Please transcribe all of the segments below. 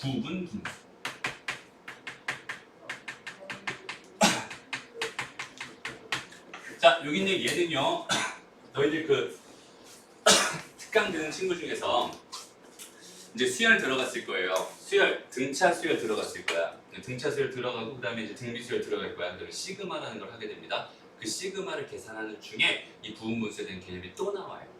부분 분수. 자, 여기 있는 얘는요. 너희들 그 특강 되는 친구 중에서 이제 수열 들어갔을 거예요. 수열, 등차 수열 들어갔을 거야. 등차 수열 들어가고 그 다음에 이제 등비 수열 들어갈 거야. 그러면 시그마라는 걸 하게 됩니다. 그 시그마를 계산하는 중에 이 부분 분수에 대한 개념이 또 나와요.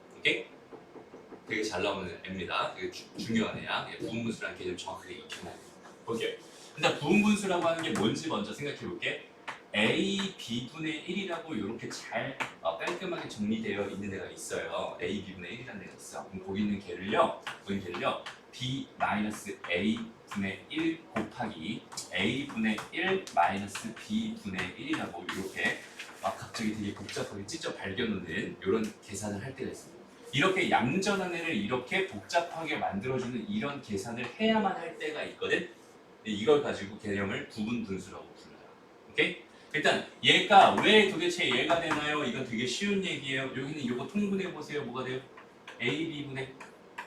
잘 나오는 애입니다. 되게 주- 중요한 애야. 예, 부분 분수라는 개념 정확하게 익혀놔야 돼요. 볼게요. 일단 부분 분수라고 하는 게 뭔지 먼저 생각해 볼게. a b분의 1이라고 이렇게 잘 어, 깔끔하게 정리되어 있는 데가 있어요. a b분의 1이라는 데가 있어. 그럼 거기 있는 개를요. 거기 있는 개를요. b 마이너스 a 분의 1 곱하기 a 분의 1 마이너스 b 분의 1이라고 이렇게 막 갑자기 되게 복잡하게 찢어 발견하는 이런 계산을 할 때가 있습니다. 이렇게 애를 이렇게 복잡하게 만들어주는 이런 계산을 해야만 할 때가 있거든. 이걸 가지고 개념을 부분 분수라고 불러요. 오케이? 일단 얘가 왜 도대체 얘가 되나요? 이건 되게 쉬운 얘기예요. 여기는 이거 통분해 보세요. 뭐가 돼요? a b분의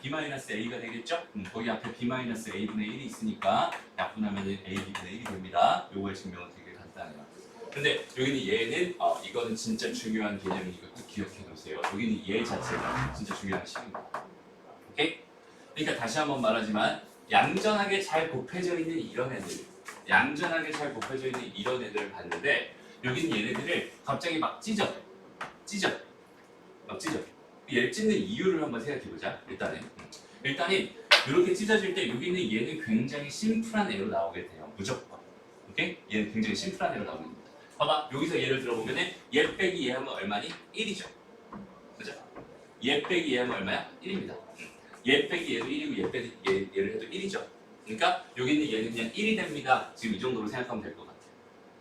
b 마이너스 a가 되겠죠? 음, 거기 앞에 b 마이너스 a 분의 1이 있으니까 약분하면 a b분의 1이 됩니다. 요거의 증명은 되게 간단해요. 근데 여기는 얘는 어, 이거는 진짜 중요한 개념이니까 꼭 기억해 놓으세요. 여기는 얘 자체가 진짜 중요한 식입니다. 오케이? 그러니까 다시 한번 말하지만 얌전하게 잘 곱해져 있는 이런 애들, 얌전하게 잘 곱해져 있는 이런 애들을 봤는데 여기는 얘네들을 갑자기 막 찢어, 찢어, 막 찢어. 얘를 찢는 이유를 한번 생각해 보자. 일단은 일단은 이렇게 찢어질 때 여기는 얘는 굉장히 심플한 애로 나오게 돼요. 무조건. 오케이? 얘는 굉장히 심플한 애로 나오는 겁니다. 봐봐. 여기서 예를 들어보면은 얘 빼기 얘 하면 얼마니? 1이죠. 그죠? 얘 빼기 얘 하면 얼마야? 1입니다. 얘 빼기 얘도 1이고 얘 빼기 얘, 얘를 해도 1이죠. 그러니까 여기 있는 얘는 그냥 1이 됩니다. 지금 이 정도로 생각하면 될 것 같아요.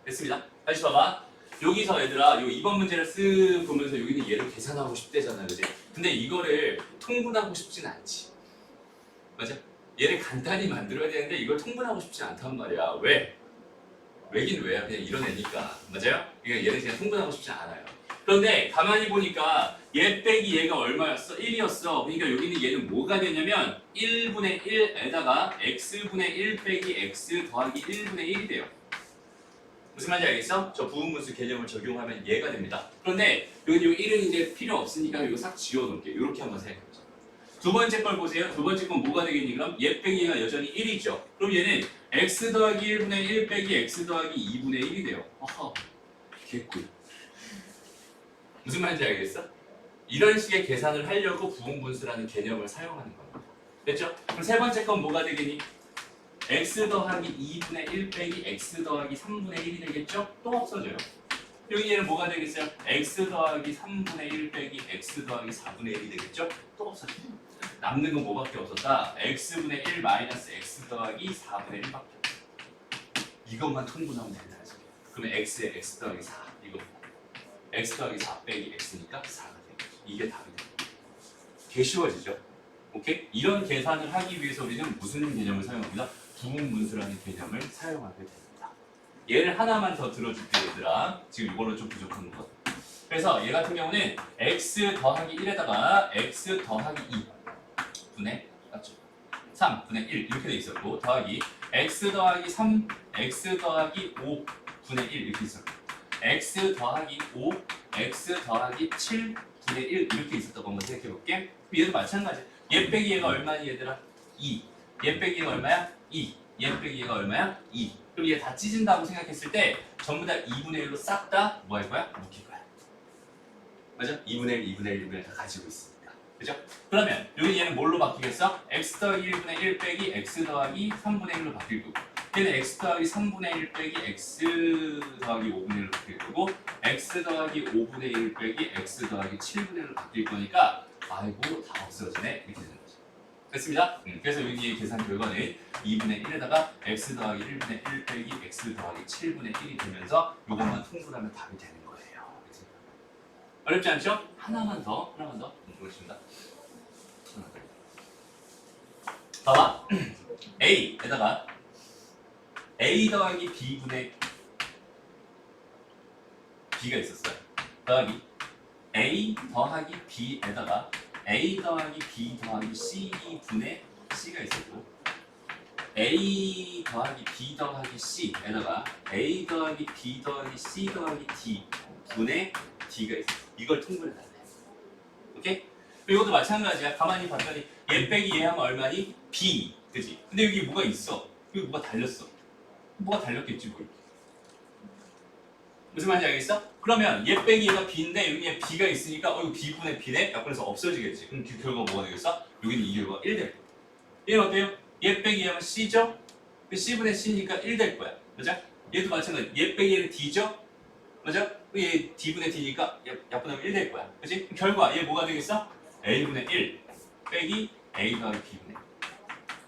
됐습니다. 다시 봐봐. 여기서 얘들아, 요 2번 문제를 쓱 보면서 여기 있는 얘를 계산하고 싶대잖아, 그지? 근데 이거를 통분하고 싶진 않지. 맞아? 얘를 간단히 만들어야 되는데 이걸 통분하고 싶지 않단 말이야. 왜? 왜긴 왜야? 그냥 이런 애니까. 맞아요? 그러니까 얘를 그냥 통분하고 싶지 않아요. 그런데 가만히 보니까 얘 빼기 얘가 얼마였어? 1이었어. 그러니까 여기는 얘는 뭐가 되냐면 1분의 1에다가 x분의 1 빼기 x 더하기 1분의 1이 돼요. 무슨 말인지 알겠어? 저 부분분수 개념을 적용하면 얘가 됩니다. 그런데 여기 요 1은 이제 필요 없으니까 이거 싹 지워놓을게요. 이렇게 한번 생각해보자. 두 번째 걸 보세요. 두 번째 건 뭐가 되겠니? 그럼 얘 빼기 얘가 여전히 1이죠. 그럼 얘는 x 더하기 1분의 1 빼기 x 더하기 2분의 1이 돼요. 어허, 개꿀. 무슨 말인지 알겠어? 이런 식의 계산을 하려고 부분분수라는 개념을 사용하는 겁니다. 됐죠? 그럼 세 번째 건 뭐가 되겠니? x 더하기 2분의 1 빼기 x 더하기 3분의 1이 되겠죠? 또 없어져요. 여기 얘는 뭐가 되겠어요? x 더하기 3분의 1 빼기 x 더하기 4분의 1이 되겠죠? 또 없어져요. 남는 건 뭐밖에 없었다? x분의 1 마이너스 x 더하기 4분의 1밖에 없어. 이것만 통분하면 된다. 그러면 x에 x 더하기 4 이거 x 더하기 4 빼기 x니까 4가 되겠죠. 이게 답이 됩니다. 개 쉬워지죠? 오케이? 이런 계산을 하기 위해서 우리는 무슨 개념을 사용합니다? 부분 분수라는 개념을 사용하게 됩니다. 얘를 하나만 더 들어줄게 얘들아. 지금 이걸로 좀 부족한 것. 그래서 얘 같은 경우는 x 더하기 1에다가 x 더하기 2 분의 맞죠? 3 분의 1 이렇게 돼 있었고 더하기 x 더하기 3 x 더하기 5 분의 1 이렇게 있었고 x 더하기 5 x 더하기 7 분의 1 이렇게 있었다고 한번 생각해 볼게. 얘도 마찬가지. 얘 빼기 얘가 얼마니 얘들아? 2. 얘 빼기 얘가 얼마야? 2. 얘 빼기 얘가 얼마야? 2. 그럼 얘 다 찢은다고 생각했을 때 전부 다 2분의 1로 싹 다 뭐 할 거야? 묶일 거야. 맞아? 2분의 1, 2분의 1, 2분의 1 다 가지고 있으니까. 그죠? 그러면 여기 얘는 뭘로 바뀌겠어? x 더하기 1분의 1 빼기 x 더하기 3분의 1로 바뀔 거고 얘는 x 더하기 3분의 1 빼기 x 더하기 5분의 1로 바뀔 거고 x 더하기 5분의 1 빼기 x 더하기 7분의 1로 바뀔 거니까 아이고 다 없어지네 이렇게 되는 거죠. 됐습니다. 음, 그래서 여기의 계산 결과는 2분의 1에다가 x 더하기 1분의 1 빼기 x 더하기 7분의 1이 되면서 이것만 통분하면 답이 되는 거예요. 그치? 어렵지 않죠? 하나만 더, 하나만 더. 음, 보겠습니다. 봐봐. a에다가 a 더하기 b분의 b가 있었어요. 더하기 a 더하기 b에다가 a 더하기 b 더하기 c 분의 c가 있었고 A 더하기 B 더하기 C에다가 A 더하기 B 더하기 C 더하기 D 분의 D가 있어. 이걸 통분해 달래. 오케이? 이것도 마찬가지야. 가만히 봤더니 얘 빼기 얘 하면 얼마니? B. 그지? 근데 여기 뭐가 있어. 여기 뭐가 달렸어. 뭐가 달렸겠지 뭘. 무슨 말인지 알겠어? 그러면 얘 빼기 얘가 B인데 여기에 B가 있으니까 어 이거 B분의 B네? 약분해서 없어지겠지. 그럼 그 결과가 뭐가 되겠어? 여기는 이 결과가 1 될 거야. 얘는 어때요? 얘 빼기 얘는 C죠? 그 C분의 C니까 1 될 거야. 맞아? 얘도 마찬가지. 얘 빼기 얘는 D죠? 맞아? 얘 D분의 D니까 약분하면 1 될 거야. 그치? 그럼 결과 얘 뭐가 되겠어? A분의 1 빼기 A 더하기 B분의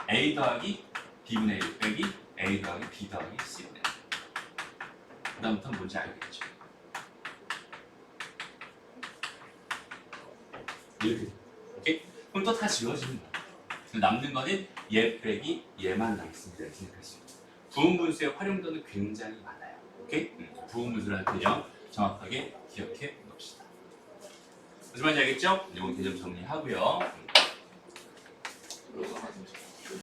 A 더하기 B분의 1 빼기 A 더하기 B 더하기 1 그다음부터는 뭔지 알겠죠? 이렇게 오케이? 그럼 또 다 지워지는 거야. 남는 거는 얘 빼기 얘만 남습니다. 이렇게 생각할 수 있어요. 부분분수의 활용도는 굉장히 많아요. 오케이? 음, 부분분수라는 개념 정확하게 기억해 놓읍시다. 무슨 말인지 알겠죠? 이건 개념 정리하고요. 음.